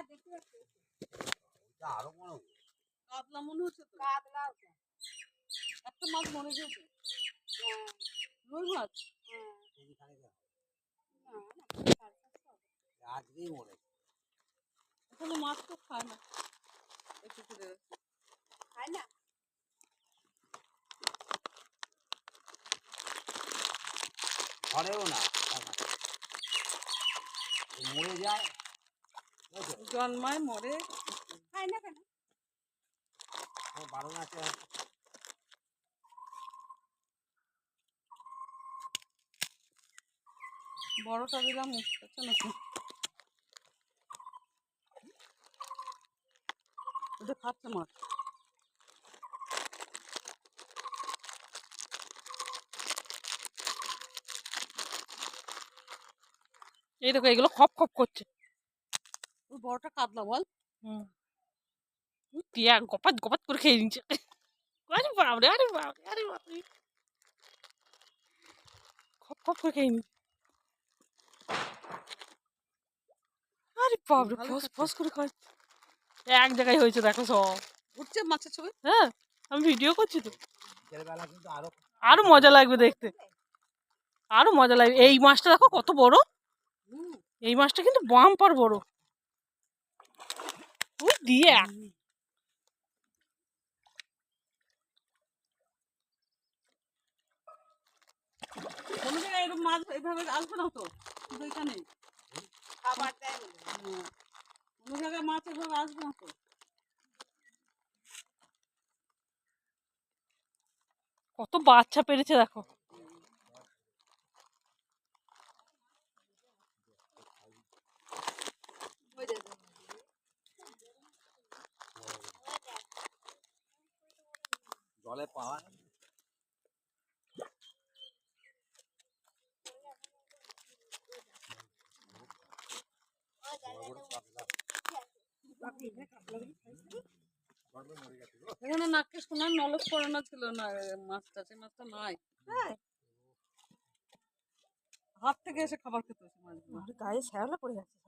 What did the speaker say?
হ্যাঁ দেখতে পাচ্ছি ওটা আরও বড় কাতলা মনে হচ্ছে তো? কাতলা ওটা একটা মাছ মরে গেছে হ্যাঁ। রুই মাছ? হ্যাঁ। আজকেই মরে। এখানে মাছ তো খায় না। একটু করে খায় না? ধরেও না। মরে যায়? জন্মায় মরে খায় না কেন? মাসে বড়টা দিলাম উঠতেছে নাকি? ওটা খাচ্ছে মাছ। এই দেখো এগুলো খপ খপ করছে। বড়টা কাতলা বল। হুম। টিয়া গপাত গপাত করে খেয়ে নিচ্ছে। আরে বাপরে আরে বাপরে আরে বাপরে। খপ খপ করে খেয়ে নিচ্ছে। আরে বাপরে ফস ফস করে খাচ্ছে। এক জায়গায় হয়েছে দেখো সব। উঠছে মাছের ছবি? হ্যাঁ আমি ভিডিও করছি তো। আরও আরও মজা লাগবে দেখতে। আরও মজা লাগবে। এই মাছটা দেখো কত বড়। এই মাছটা কিন্তু বাম্পার বড়। দিয়ে কোনো জায়গায় এরকম মাছ এইভাবে আসবে না তো? শুধু এখানে? খাবার দেয় বলে। হ্যাঁ। কোনো জায়গায় মাছ এভাবে আসবে না তো? কত বাচ্চা পেরেছে দেখো। জলে পাওয়া। এখানে নাকে সোনার নলক পড়ানো ছিল না মাছটা সেই মাছটা নাই হ্যাঁ। হাত থেকে এসে খাবার খেতে হয়েছে মাছগুলো গায়ে শ্যাওলা পড়ে যাচ্ছে